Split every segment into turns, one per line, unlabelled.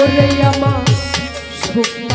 ওরে আমার সখী।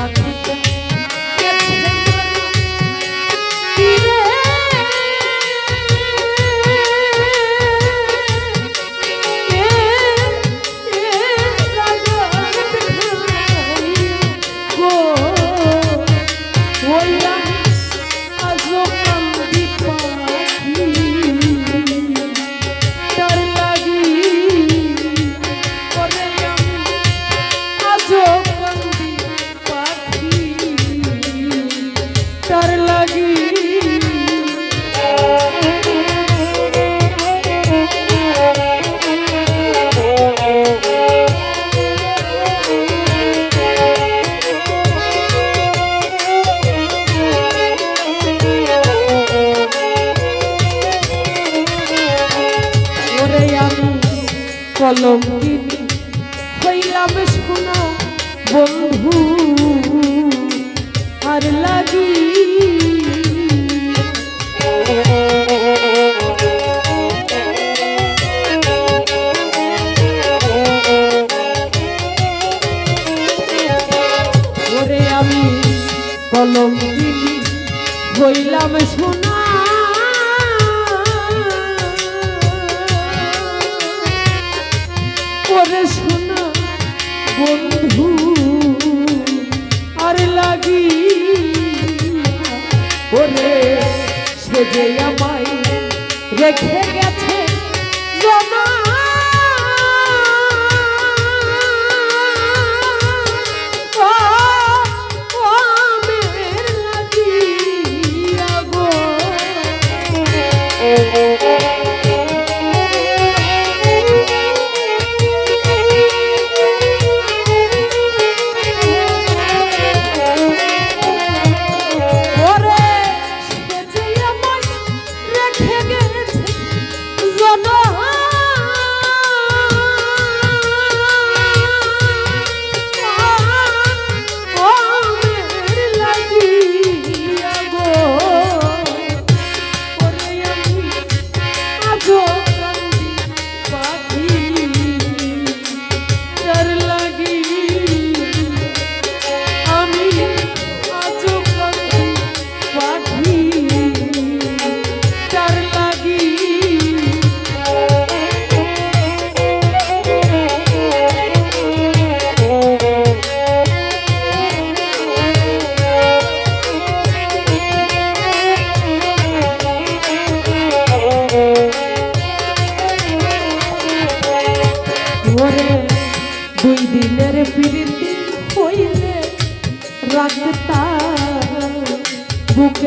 কলম কিনি হইলাম শোনা বন্ধু আর লাগি আমি কলম কিনি হইলাম শোনা লাগি। ওরে সে যে আমায় রেখে গেছে।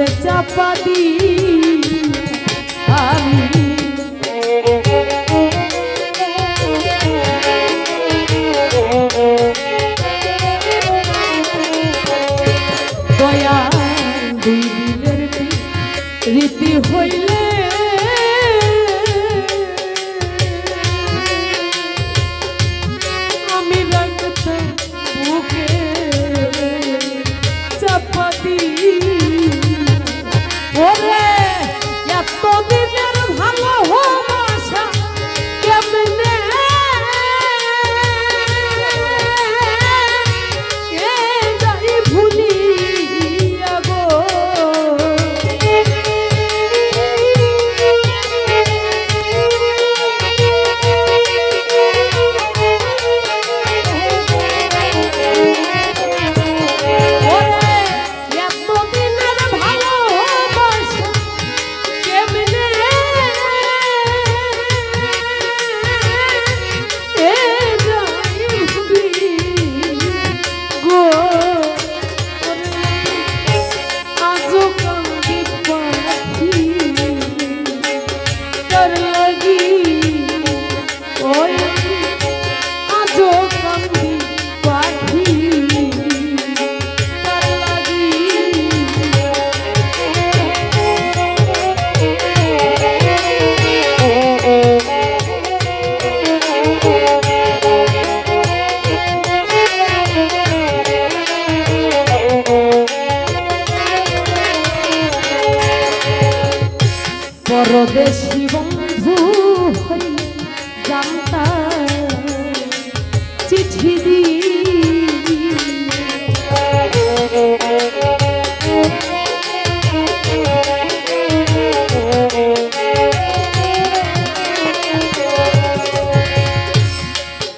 বুকে চাপা দিই আমি চিঠি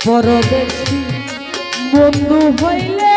পরদেশী বন্ধু হইলে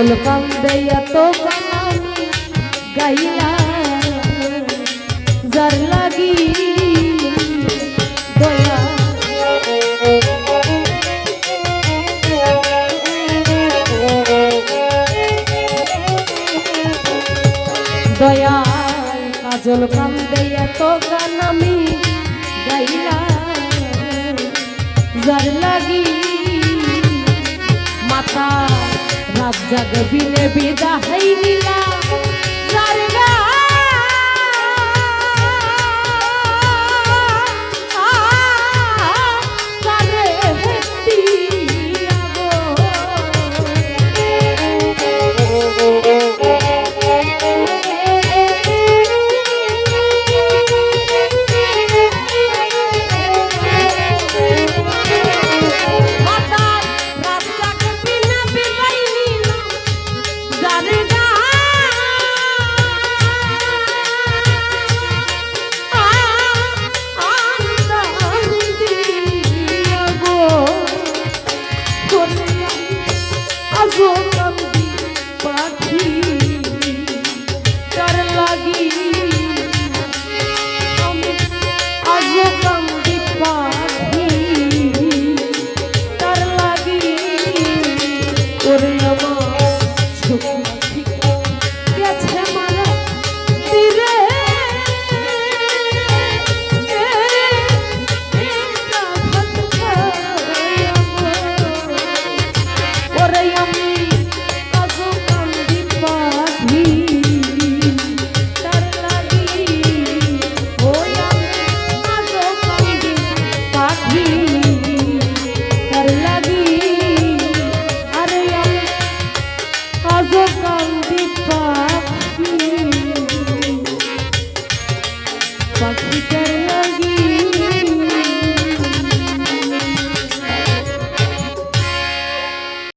পাগল কান্দে এত গানি গাইলা। যার লাগি দয়া। দয়া কাজল কান্দে এত গান আমি গাইলা। যার লাগি মাতা সাত জাগ বিনে বিদাহাই নিলাম। লাগি